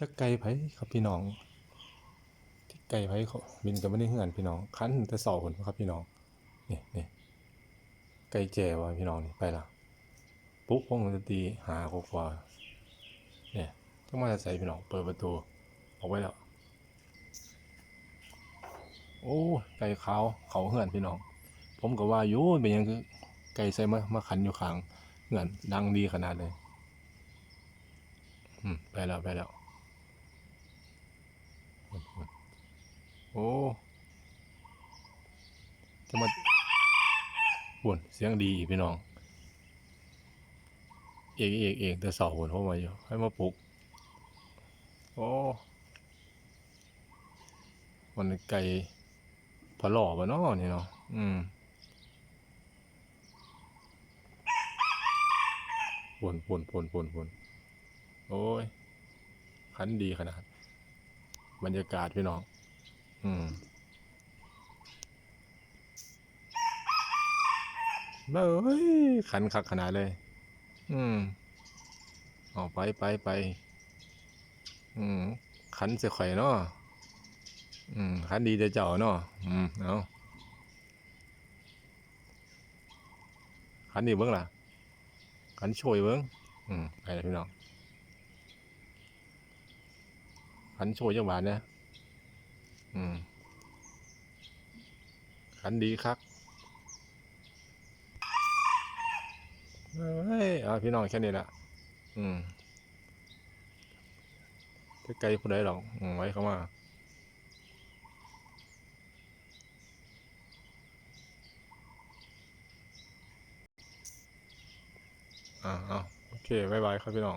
จักไก่ไผครับพี่น้องที่ไก่ไผเขาบินกันไม่ได้เฮือนพี่น้องคันแต่เสาคนครับพี่น้องนี่นี่ไก่แจ่ว่ะพี่น้องนี่ไปละปุ๊บพงดนตรีหากว่าเนี่ยต้องมาใส่พี่น้องเปิดประตูออกไปแล้วโอ้ไก่ขาวเขาเฮือนพี่น้อง ผมก็ว่าอยู่เป็นยังคือไก่ใส่มามาขันอยู่ขางเฮือนดังดีขนาดเลยอืมไปแล้วไปแล้วหุ่นหุ่น โอ้จะมาหุ่นเสียงดีพี่น้อง เอกเอกเอกแต่เสาหุ่นเข้ามาอยู่ให้มาปลุก โอ้มันไก่ผะหล่อปะเนาะนี่เนาะอืมปุ่นปุ่นปุ่นปุ่นปนโอ้ยขันดีขนาด บรรยากาศพี่น้อง เบ้ยขันคักขนาดเลย อืมออกไปไปไป อืม ขันเสียข่อยเนาะอืม ขันดีแต่เจ้าเนาะอืม เอาขันดีเบิ้งล่ะ ขันช่วยเบิ้งอืม ไปแล้วพี่น้อง ขันโชยจังหวะเนี่ย ขันดีครับเฮ้ยเอาพี่น้องแค่นี้ละอืมไกลๆผู้ใดหรอกอืมไว้เข้ามาอ่าเอาโอเคบายบายครับพี่น้อง